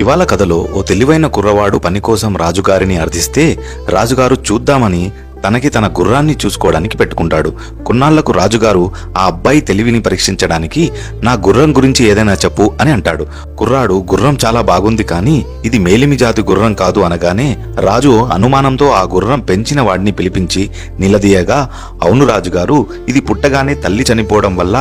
ఇవాళ కథలో ఓ తెలివైన కుర్రవాడు పని కోసం రాజుగారిని అర్థిస్తే రాజుగారు చూద్దామని తనకి తన గుర్రాన్ని చూసుకోవడానికి పెట్టుకుంటాడు. కొన్నాళ్ళకు రాజుగారు ఆ అబ్బాయి తెలివిని పరీక్షించడానికి నా గుర్రం గురించి ఏదైనా చెప్పు అని అంటాడు. కుర్రాడు గుర్రం చాలా బాగుంది కానీ ఇది మేలిమి జాతి గుర్రం కాదు అనగానే రాజు అనుమానంతో ఆ గుర్రం పెంచిన వాడిని పిలిపించి నిలదీయగా అవును రాజుగారు ఇది పుట్టగానే తల్లి చనిపోవడం వల్ల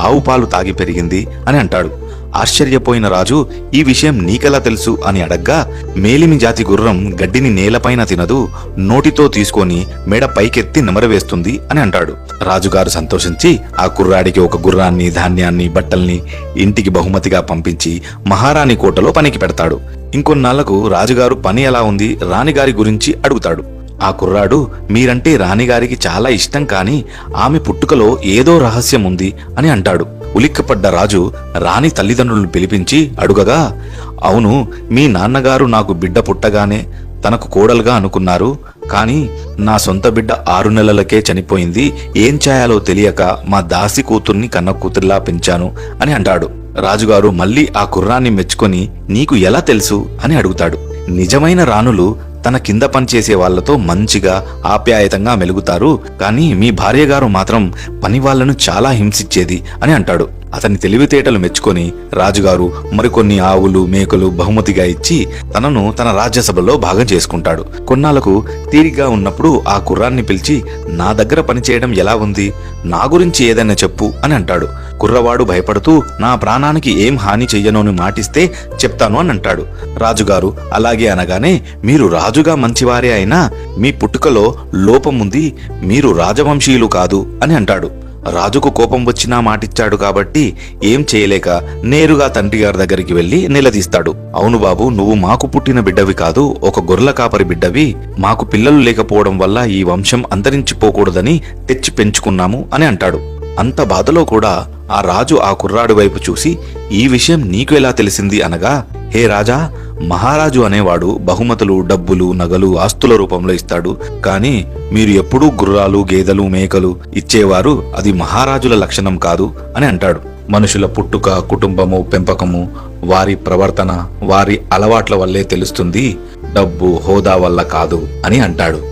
ఆవు పాలు తాగి పెరిగింది అని అంటాడు. ఆశ్చర్యపోయిన రాజు ఈ విషయం నీకెలా తెలుసు? అని అడగ్గా మేలిమి జాతి గుర్రం గడ్డిని నేలపైన తినదు నోటితో తీసుకొని మెడ పైకెత్తి నెమరవేస్తుంది అని అంటాడు. రాజుగారు సంతోషించి ఆ కుర్రాడికి ఒక గుర్రాన్ని ధాన్యాన్ని బట్టల్ని ఇంటికి బహుమతిగా పంపించి మహారాణి కోటలో పనికి పెడతాడు. ఇంకొన్నాళ్ళకు రాజుగారు పని ఎలా ఉంది రాణిగారి గురించి అడుగుతాడు. ఆ కుర్రాడు మీరంటే రాణిగారికి చాలా ఇష్టం కాని ఆమె పుట్టుకలో ఏదో రహస్యం ఉంది అని అంటాడు. ఉలిక్కపడ్డ రాజు రాణి తల్లిదండ్రులను పిలిపించి అడుగగా అవును మీ నాన్నగారు నాకు బిడ్డ పుట్టగానే తనకు కోడలుగా అనుకున్నారు. కానీ నా సొంత బిడ్డ ఆరు నెలలకే చనిపోయింది. ఏం చేయాలో తెలియక మా దాసి కూతుర్ని కన్న కూతుర్లా పెంచాను అని అంటాడు. రాజుగారు మళ్ళీ ఆ కుర్రాన్ని మెచ్చుకొని నీకు ఎలా తెలుసు? అని అడుగుతాడు. నిజమైన రాణులు తన కింద పనిచేసే వాళ్ళతో మంచిగా ఆప్యాయతంగా మెలుగుతారు. కానీ మీ భార్యగారు మాత్రం పని వాళ్ళను చాలా హింసించేది అని అంటాడు. అతని తెలివితేటలు మెచ్చుకొని రాజుగారు మరికొన్ని ఆవులు మేకలు బహుమతిగా ఇచ్చి తనను తన రాజ్యసభలో భాగం చేసుకుంటాడు. కొన్నాళ్ళకు తీరిగ్గా ఉన్నప్పుడు ఆ కుర్రాన్ని పిలిచి నా దగ్గర పనిచేయడం ఎలా ఉంది? నా గురించి ఏదైనా చెప్పు అని అంటాడు. కుర్రవాడు భయపడుతూ నా ప్రాణానికి ఏం హాని చెయ్యనోని మాటిస్తే చెప్తాను అని అంటాడు. రాజుగారు అలాగే అనగానే మీరు రాజుగా మంచివారే అయినా మీ పుట్టుకలో లోపముంది మీరు రాజవంశీయులు కాదు అని అంటాడు. రాజుకు కోపం వచ్చినా మాటిచ్చాడు కాబట్టి ఏం చేయలేక నేరుగా తండ్రి గారి దగ్గరికి వెళ్ళి నిలదీస్తాడు. అవును బాబు నువ్వు మాకు పుట్టిన బిడ్డవి కాదు ఒక గొర్రెల కాపరి బిడ్డవి. మాకు పిల్లలు లేకపోవడం వల్ల ఈ వంశం అంతరించిపోకూడదని తెచ్చి పెంచుకున్నాము అని అంటాడు. అంత బాధలో కూడా ఆ రాజు ఆ కుర్రాడి వైపు చూసి ఈ విషయం నీకు ఎలా తెలిసింది అనగా హే రాజా మహారాజు అనేవాడు బహుమతులు డబ్బులు నగలు ఆస్తుల రూపంలో ఇస్తాడు. కానీ మీరు ఎప్పుడూ గుర్రాలు గేదెలు మేకలు ఇచ్చేవారు అది మహారాజుల లక్షణం కాదు అని అంటాడు. మనుషుల పుట్టుక కుటుంబము పెంపకము వారి ప్రవర్తన వారి అలవాట్ల వల్లే తెలుస్తుంది డబ్బు హోదా వల్ల కాదు అని అంటాడు.